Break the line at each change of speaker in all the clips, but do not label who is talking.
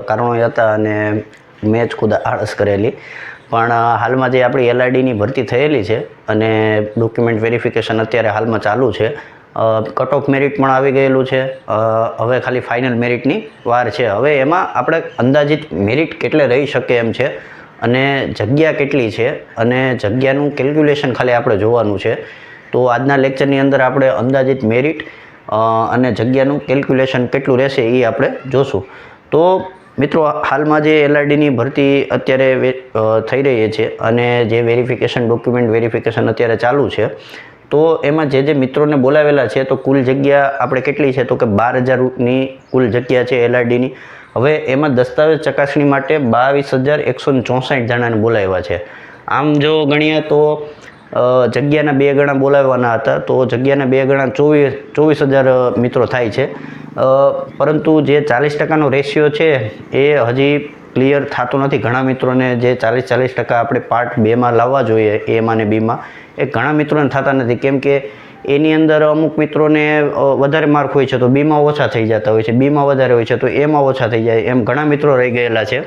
કારણો હતા અને મેં જ ખુદ આળસ કરેલી. પણ હાલમાં જે આપણી એલઆઈડીની ભરતી થયેલી છે અને ડોક્યુમેન્ટ વેરિફિકેશન અત્યારે હાલમાં ચાલુ છે કટ ઓફ મેરિટ પણ આવી ગયેલું છે હવે ખાલી ફાઇનલ મેરિટની વાર છે. હવે એમાં આપણે અંદાજિત મેરિટ કેટલે રહી શકે એમ છે અને જગ્યા કેટલી છે અને જગ્યાનું કેલ્ક્યુલેશન ખાલી આપણે જોવાનું છે. તો આજના લેક્ચરની અંદર આપણે અંદાજિત મેરિટ અને જગ્યાનું કેલ્ક્યુલેશન કેટલું રહેશે એ આપણે જોશું. તો મિત્રો, હાલમાં જે એલઆરડીની ભરતી અત્યારે થઈ રહી છે અને જે વેરિફિકેશન ડોક્યુમેન્ટ વેરિફિકેશન અત્યારે ચાલુ છે, તો એમાં જે જે મિત્રોને બોલાવેલા છે, તો કુલ જગ્યા આપણે કેટલી છે? તો કે બાર હજારની કુલ જગ્યા છે એલઆરડીની હવે એમાં દસ્તાવેજ ચકાસણી માટે બાવીસ હજાર એકસો ચોસઠ જણાને બોલાવ્યા છે. આમ જો ગણીએ તો જગ્યાના બે ગણા બોલાવવાના હતા. તો જગ્યાના બે ગણા ચોવીસ ચોવીસ હજાર મિત્રો થાય છે. પરંતુ જે ચાલીસ ટકાનો રેશિયો છે, એ હજી ક્લિયર થતો નથી. ઘણા મિત્રોને જે ચાલીસ ચાલીસ ટકા આપણે પાર્ટ બેમાં લાવવા જોઈએ એમાં ને બીમાં, એ ઘણા મિત્રોને થતા નથી. કેમ કે એની અંદર અમુક મિત્રોને વધારે માર્ક હોય છે, તો બીમાં ઓછા થઈ જતા હોય છે. બીમાં વધારે હોય છે, તો એમાં ઓછા થઈ જાય. એમ ઘણા મિત્રો રહી ગયેલા છે.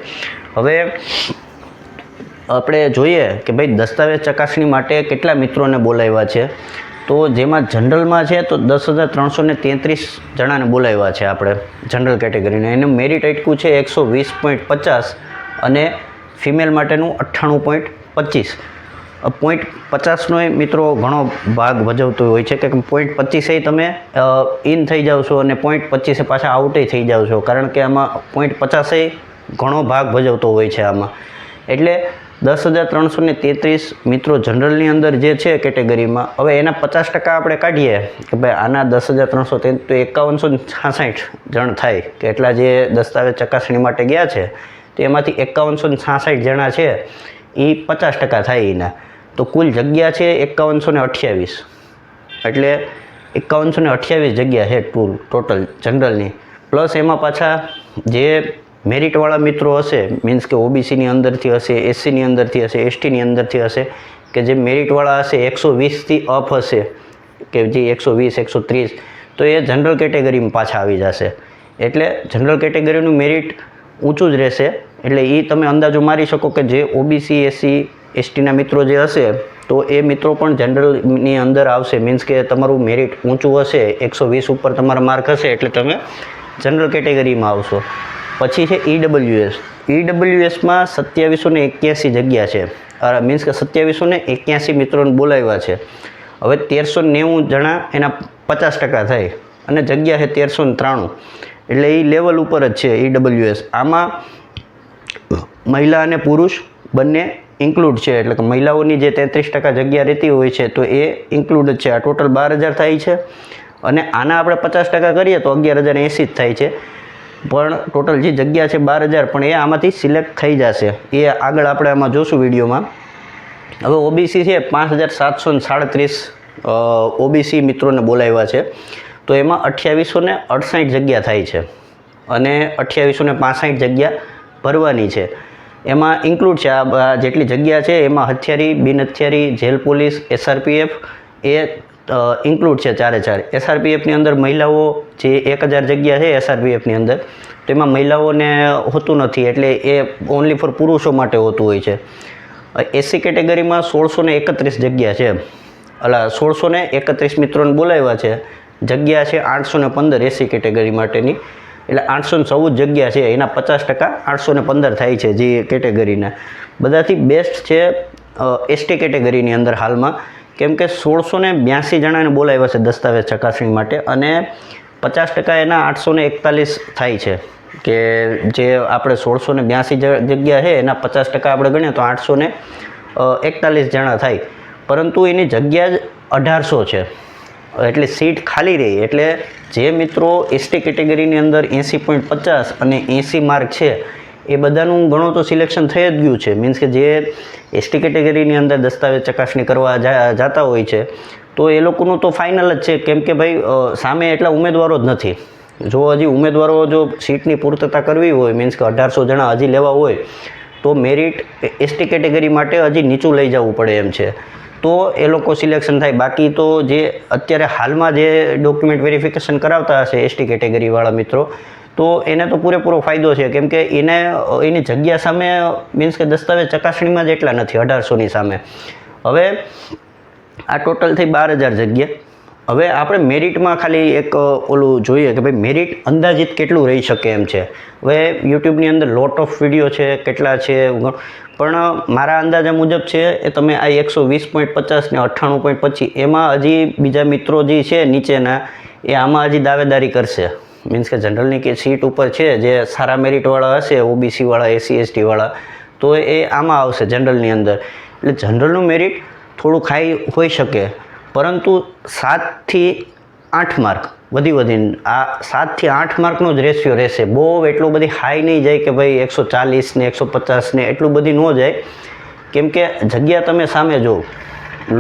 હવે આપણે જોઈએ કે ભાઈ દસ્તાવેજ ચકાસણી માટે કેટલા મિત્રોને બોલાવ્યા છે? તો જેમાં જનરલમાં છે તો દસ હજાર ત્રણસો ને તેત્રીસ જણાને બોલાવ્યા છે આપણે જનરલ કેટેગરીને. એનું મેરિટ અટકું છે એકસો વીસ પોઈન્ટ પચાસ અને ફિમેલ માટેનું અઠ્ઠાણું પોઈન્ટ પચીસ. પોઈન્ટ પચાસનો મિત્રો ઘણો ભાગ ભજવતો હોય છે કે પોઈન્ટ પચીસે તમે ઇન થઈ જાઓ છો અને પોઈન્ટ પચીસે પાછા આઉટે થઈ જાઓ છો. કારણ કે આમાં પોઈન્ટ પચાસે ઘણો ભાગ ભજવતો હોય છે આમાં. એટલે દસ હજાર ત્રણસો ને તેત્રીસ મિત્રો જનરલની અંદર જે છે કેટેગરીમાં, હવે એના પચાસ ટકા આપણે કાઢીએ કે ભાઈ આના દસ હજાર ત્રણસો તો એકાવનસો છાસઠ જણ થાય કે એટલા જે દસ્તાવેજ ચકાસણી માટે ગયા છે, તો એમાંથી એકાવનસો છાસઠ જણા છે એ પચાસ ટકા થાય એના. તો કુલ જગ્યા છે એકાવનસો ને અઠ્યાવીસ. એટલે એકાવનસો ને અઠ્યાવીસ જગ્યા છે ટૂલ, ટોટલ જનરલની. પ્લસ એમાં પાછા જે મેરિટવાળા મિત્રો હશે મીન્સ કે ઓબીસીની અંદરથી હશે એસસીની અંદરથી હશે એસટીની અંદરથી હશે, કે જે મેરિટવાળા હશે, એકસો વીસથી અપ હશે, કે જે એકસો વીસ, એકસો ત્રીસ, તો એ જનરલ કેટેગરીમાં પાછા આવી જશે. એટલે જનરલ કેટેગરીનું મેરિટ ઊંચું જ રહેશે, એટલે એ તમે અંદાજો મારી શકો કે જે ઓબીસી એસસી એસટીના મિત્રો જે હશે, તો એ મિત્રો પણ જનરલની અંદર આવશે મીન્સ કે તમારું મેરિટ ઊંચું હશે, એકસો વીસ ઉપર તમારા માર્ક હશે, એટલે તમે જનરલ કેટેગરીમાં આવશો. પછી છે ઈડબ્લ્યુએસ ઈડબ્લ્યુએસમાં સત્યાવીસો ને એક્યાસી જગ્યા છે. મીન્સ કે સત્યાવીસો ને એક્યાસી મિત્રોને બોલાવ્યા છે. હવે તેરસો નેવું જણા એના પચાસ ટકા થાય અને જગ્યા છે તેરસો ને ત્રાણું. એટલે એ લેવલ ઉપર જ છે ઈડબ્લ્યુએસ આમાં મહિલા અને પુરુષ બંને ઇન્ક્લુડ છે. એટલે કે મહિલાઓની જે તેત્રીસ ટકા જગ્યા રહેતી હોય છે તો એ ઇન્ક્લુડ જ છે. આ ટોટલ બાર હજાર થાય છે. અને આના આપણે પચાસ ટકા કરીએ તો અગિયાર હજાર એંસી જ થાય છે. પણ ટોટલ જે જગ્યા છે બાર હજાર, પણ એ આમાંથી સિલેક્ટ થઈ જશે. એ આગળ આપણે આમાં જોશું વિડીયોમાં. હવે ઓબીસી છે પાંચ હજાર સાતસો ને સાડત્રીસ ઓબીસી મિત્રોને બોલાવ્યા છે. તો એમાં અઠ્યાવીસો ને અડસાઠ જગ્યા થાય છે. અને અઠ્યાવીસો ને પાસઠ જગ્યા ભરવાની છે. એમાં ઇન્ક્લુડ છે આ જેટલી જગ્યા છે, એમાં હથિયારી, બિન હથિયારી, જેલ પોલીસ એસઆરપીએફ એ ઇન્ક્લુડ છે ચારે ચાર. એસઆરપીએફની અંદર મહિલાઓ જે એક હજાર જગ્યા છે એસઆરપીએફની અંદર, તેમાં મહિલાઓને હોતું નથી એટલે એ ઓનલી ફોર પુરુષો માટે હોતું હોય છે. એસસી કેટેગરીમાં સોળસો ને એકત્રીસ જગ્યા છે. અલા, સોળસો ને એકત્રીસ મિત્રોને બોલાવ્યા છે. જગ્યા છે આઠસો ને પંદર એસસી કેટેગરી માટેની. એટલે આઠસો ને ચૌદ જગ્યા છે, એના પચાસ ટકા આઠસો ને પંદર થાય છે જે કેટેગરીના. બધાથી બેસ્ટ છે એસટી કેટેગરીની અંદર હાલમાં. કેમ કે સોળસો ને બ્યાસી જણાને બોલાવ્યા છે દસ્તાવેજ ચકાસણી માટે અને પચાસ ટકા એના આઠસો એકતાલીસ થાય છે કે જે આપણે સોળસો ને બ્યાસી જગ્યા છે, એના પચાસ ટકા આપણે ગણીએ તો આઠસો ને એકતાલીસ જણા થાય. પરંતુ એની જગ્યા જ અઢારસો છે. એટલે સીટ ખાલી રહી. એટલે જે મિત્રો એસટી કેટેગરીની અંદર એંસી પોઈન્ટ પચાસ અને એંસી માર્ક છે એ બધાનું ઘણું તો સિલેક્શન થઈ જ ગયું છે. મીન્સ કે જે એસટી કેટેગરીની અંદર દસ્તાવેજ ચકાસણી કરવા જાતા હોય છે, તો એ લોકોનું તો ફાઇનલ જ છે. કેમ કે ભાઈ સામે એટલા ઉમેદવારો જ નથી. જો હજી ઉમેદવારો જો સીટની પૂર્તતા કરવી હોય મીન્સ કે અઢારસો જણા હજી લેવા હોય, તો મેરિટ એસટી કેટેગરી માટે હજી નીચું લઈ જવું પડે એમ છે. તો એ લોકો સિલેક્શન થાય. બાકી તો જે અત્યારે હાલમાં જે ડોક્યુમેન્ટ વેરિફિકેશન કરાવતા હશે એસટી કેટેગરીવાળા મિત્રો તો એને તો પૂરેપૂરો ફાયદો છે. કેમ કે એને, એની જગ્યા સામે મીન્સ કે દસ્તાવેજ ચકાસણીમાં જ એટલા નથી, અઢારસોની સામે. હવે આ ટોટલ થઈ બાર હજાર જગ્યા. હવે આપણે મેરિટમાં ખાલી એક, ઓલું જોઈએ કે ભાઈ મેરિટ અંદાજિત કેટલું રહી શકે એમ છે. હવે યુટ્યુબની અંદર લોટ ઓફ વીડિયો છે, કેટલા છે પણ મારા અંદાજા મુજબ છે એ તમે આ એકસો વીસ પોઈન્ટ પચાસ ને અઠ્ઠાણું પોઈન્ટ પચીસ, એમાં હજી બીજા મિત્રો જે છે નીચેના, એ આમાં હજી દાવેદારી કરશે. મીન્સ કે જનરલની કે સીટ ઉપર છે, જે સારા મેરિટવાળા હશે ઓબીસીવાળા એસસી એસટીવાળા તો એ આમાં આવશે જનરલની અંદર. એટલે જનરલનું મેરિટ થોડું હાઈ હોઈ શકે, પરંતુ સાતથી આઠ માર્ક વધી વધીને, આ સાતથી આઠ માર્કનો જ રેશિયો રહેશે. બહુ એટલો બધી હાઈ નહીં જાય કે ભાઈ એકસો ચાલીસ ને એકસો પચાસ ને એટલું બધી ન જાય. કેમ કે જગ્યા તમે સામે જો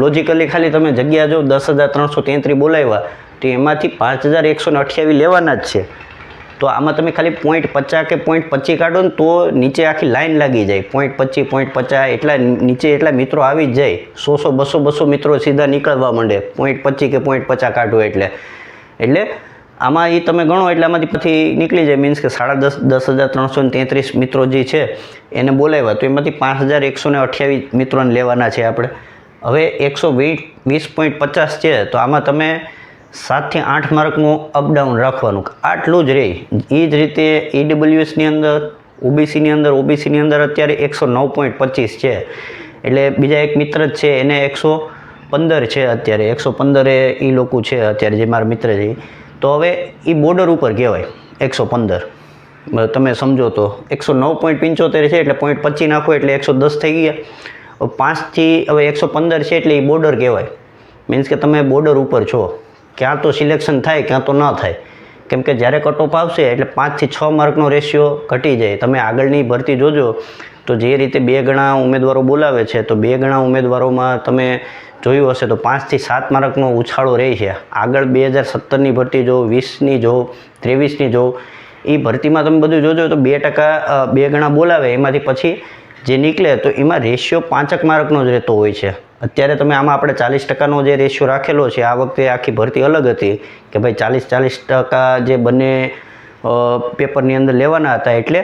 લોજિકલી ખાલી તમે જગ્યા જો દસ હજાર ત્રણસો તેત્રીસ બોલાવ્યા તો એમાંથી પાંચ હજાર એકસો ને અઠ્યાવીસ લેવાના જ છે. તો આમાં તમે ખાલી પોઈન્ટ પચાસ કે પોઈન્ટ પચીસ કાઢો ને તો નીચે આખી લાઈન લાગી જાય. પોઈન્ટ પચીસ પોઈન્ટ પચાસ એટલા નીચે એટલા મિત્રો આવી જ જાય. સો સો બસો બસો મિત્રો સીધા નીકળવા માંડે. પોઈન્ટ પચીસ કે પોઈન્ટ પચાસ કાઢો એટલે. એટલે આમાં એ તમે ગણો એટલે આમાંથી પછી નીકળી જાય. મીન્સ કે સાડા દસ દસ હજાર ત્રણસો ને તેત્રીસ મિત્રો જે છે, એને બોલાવ્યા. તો એમાંથી પાંચ હજાર એકસો ને અઠ્યાવીસ મિત્રોને લેવાના છે આપણે. હવે એકસો વીસ વીસ પોઈન્ટ પચાસ છે. તો આમાં તમે સાતથી આઠ માર્કનું અપડાઉન રાખવાનું. આટલું જ રહે એ જ રીતે ઈડબ્લ્યુએસની અંદર ઓબીસીની અંદર ઓબીસીની અંદર અત્યારે એકસો નવ પોઈન્ટ પચીસ છે. એટલે બીજા એક મિત્ર જ છે, એને એકસો પંદર છે અત્યારે. એકસો પંદરે એ લોકો છે અત્યારે જે મારા મિત્ર છે. તો હવે એ બોર્ડર ઉપર કહેવાય, એકસો પંદર. તમે સમજો તો. એકસો નવ પોઈન્ટ પંચોતેર છે એટલે પોઈન્ટ પચીસ નાખો એટલે એકસો દસ થઈ ગયા. પાંચથી હવે એકસો પંદર છે એટલે એ બોર્ડર કહેવાય. મીન્સ કે તમે બોર્ડર ઉપર છો. ક્યાં તો સિલેક્શન થાય, ક્યાં તો ન થાય. કેમ કે જ્યારે કટ ઓફ આવશે, એટલે પાંચથી છ માર્કનો રેશિયો ઘટી જાય. તમે આગળની ભરતી જોજો, તો જે રીતે બે ગણા ઉમેદવારો બોલાવે છે, તો બે ગણા ઉમેદવારોમાં તમે જોયું હશે, તો પાંચથી સાત માર્કનો ઉછાળો રહે છે. આગળ બે હજાર સત્તરની ભરતી જો, વીસની જો, ત્રેવીસની જો એ ભરતીમાં તમે બધું જોજો તો બે ટકા બે ગણા બોલાવે. એમાંથી પછી જે નીકળે તો એમાં રેશિયો પાંચક માર્કનો જ રહેતો હોય છે. અત્યારે તમે આમાં આપણે ચાલીસ ટકાનો જે રેશિયો રાખેલો છે, આ વખતે આખી ભરતી અલગ હતી કે ભાઈ ચાલીસ ચાલીસ ટકા જે બંને પેપરની અંદર લેવાના હતા એટલે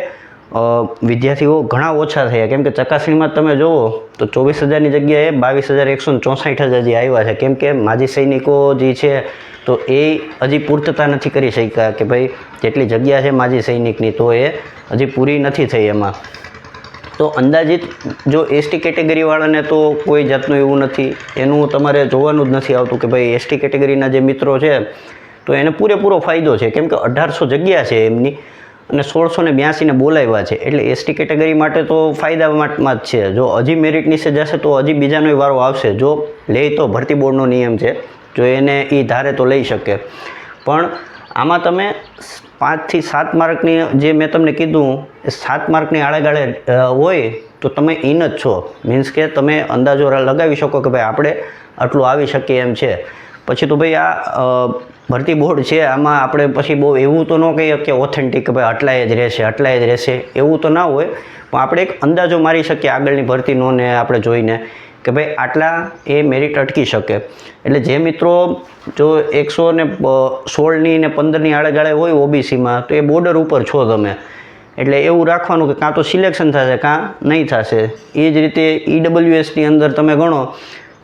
વિદ્યાર્થીઓ ઘણા ઓછા થયા. કેમ કે ચકાસણીમાં તમે જુઓ તો ચોવીસ હજારની જગ્યાએ બાવીસ હજાર એકસો ચોસાઠ હજાર જે આવ્યા છે. કેમ કે માજી સૈનિકો જે છે તો એ હજી પૂર્તતા નથી કરી શક્યા કે ભાઈ જેટલી જગ્યા છે માજી સૈનિકની તો એ હજી પૂરી નથી થઈ એમાં. તો અંદાજિત જો એસટી કેટેગરીવાળાને તો કોઈ જાતનું એવું નથી. એનું તમારે જોવાનું જ નથી આવતું કે ભાઈ એસટી કેટેગરીના જે મિત્રો છે, તો એને પૂરેપૂરો ફાયદો છે. કેમ કે અઢારસો જગ્યા છે એમની અને સોળસો ને બ્યાસીને બોલાવ્યા છે. એટલે એસટી કેટેગરી માટે તો ફાયદામાં જ છે. જો હજી મેરિટની નીચે જશે તો હજી બીજાનો વારો આવશે. જો લે તો ભરતી બોર્ડનો નિયમ છે. જો એને એ ધારે તો લઈ શકે. પણ આમાં તમે પાંચથી સાત માર્કની જે મેં તમને કીધું, એ સાત માર્કની આળેગાળે હોય તો તમે ઇન જ છો. મીન્સ કે તમે અંદાજો લગાવી શકો કે ભાઈ આપણે આટલું આવી શકીએ એમ છે. પછી તો ભાઈ આ ભરતી બોર્ડ છે, આમાં આપણે પછી બહુ એવું તો ન કહીએ કે ઓથેન્ટિક ભાઈ આટલાય જ રહેશે, આટલાય જ રહેશે. એવું તો ના હોય, પણ આપણે એક અંદાજો મારી શકીએ આગળની ભરતીનો ને આપણે જોઈને. કે ભાઈ આટલા એ મેરિટ અટકી શકે. એટલે જે મિત્રો જો એકસો ને સોળની ને પંદરની આળેગાળે હોય ઓબીસીમાં, તો એ બોર્ડર ઉપર છો તમે. એટલે એવું રાખવાનું કે કાં તો સિલેક્શન થશે, કાં નહીં થશે. એ જ રીતે ઈડબ્લ્યુએસની અંદર તમે ગણો,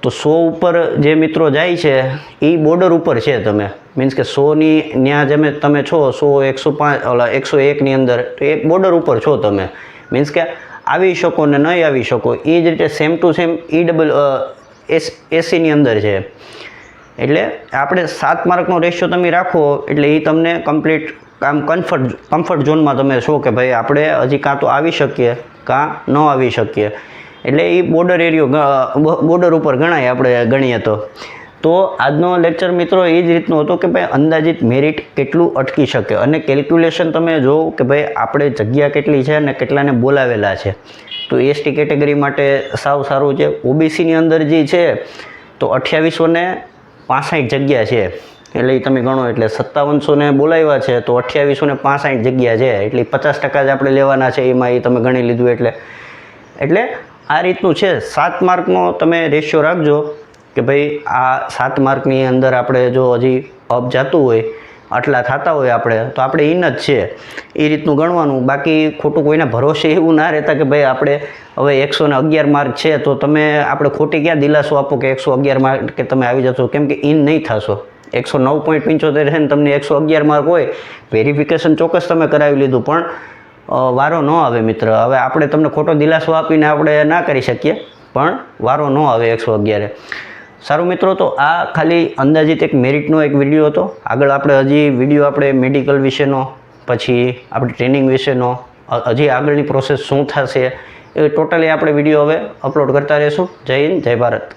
તો સો ઉપર જે મિત્રો જાય છે, એ બોર્ડર ઉપર છે તમે. મીન્સ કે સોની ત્યાં જમે તમે છો, સો એકસો પાંચ, ઓલા એકસો એકની અંદર, તો એ બોર્ડર ઉપર છો તમે. મીન્સ કે આવી શકો ને નહીં આવી શકો, એ જ રીતે same to same E double S એસીની અંદર છે. એટલે આપણે સાત માર્કનો રેશિયો તમે રાખો, એટલે એ તમને કમ્પ્લીટ આમ કમ્ફર્ટ કમ્ફર્ટ ઝોનમાં તમે છો કે ભાઈ આપણે હજી કાં તો આવી શકીએ, કાં ન આવી શકીએ. એટલે એ બોર્ડર એરિયો બોર્ડર ઉપર ગણાય આપણે ગણીએ તો. તો આજનો લેક્ચર મિત્રો એ જ રીતનો હતો કે ભાઈ અંદાજિત મેરિટ કેટલું અટકી શકે અને કેલ્ક્યુલેશન તમે જો કે ભાઈ આપણે જગ્યા કેટલી છે અને કેટલાને બોલાવેલા છે. તો એસટી કેટેગરી માટે સાવ સારું છે. ઓબીસીની અંદર જે છે તો અઠ્યાવીસો ને પાસઠ જગ્યા છે. એટલે એ તમે ગણો એટલે સત્તાવનસો ને બોલાવ્યા છે તો અઠ્યાવીસો ને પાસઠ જગ્યા છે. એટલે પચાસ ટકા જ આપણે લેવાના છે. એમાં એ તમે ગણી લીધું એટલે. એટલે આ રીતનું છે. સાત માર્કનો તમે રેશિયો રાખજો. કે ભાઈ આ સાત માર્કની અંદર આપણે જો હજી અપ જતું હોય, આટલા થતા હોય આપણે, તો આપણે ઇન જ છે. એ રીતનું ગણવાનું. બાકી ખોટું કોઈના ભરોસે એવું ના રહેતા કે ભાઈ આપણે હવે એકસો ને અગિયાર માર્ક છે, તો તમે આપણે ખોટી ક્યાં દિલાસો આપો કે એકસો અગિયાર માર્ક કે તમે આવી જશો? કેમ કે ઇન નહીં થશો. એકસો નવ પોઈન્ટ પંચોતેર છે ને તમને એકસો અગિયાર માર્ક હોય, વેરિફિકેશન ચોક્કસ તમે કરાવી લીધું, પણ વારો ન આવે મિત્ર. હવે આપણે તમને ખોટો દિલાસો આપીને આપણે ના કરી શકીએ, પણ વારો ન આવે એકસો અગિયારે. સારું મિત્રો, તો આ ખાલી અંદાજિત એક મેરિટનો એક વીડિયો હતો. આગળ આપણે હજી વીડિયો આપણે મેડિકલ વિશેનો, પછી આપણી ટ્રેનિંગ વિશેનો હજી આગળની પ્રોસેસ શું થશે એ ટોટલી આપણે વીડિયો હવે અપલોડ કરતા રહીશું. જય હિન્દ, જય ભારત.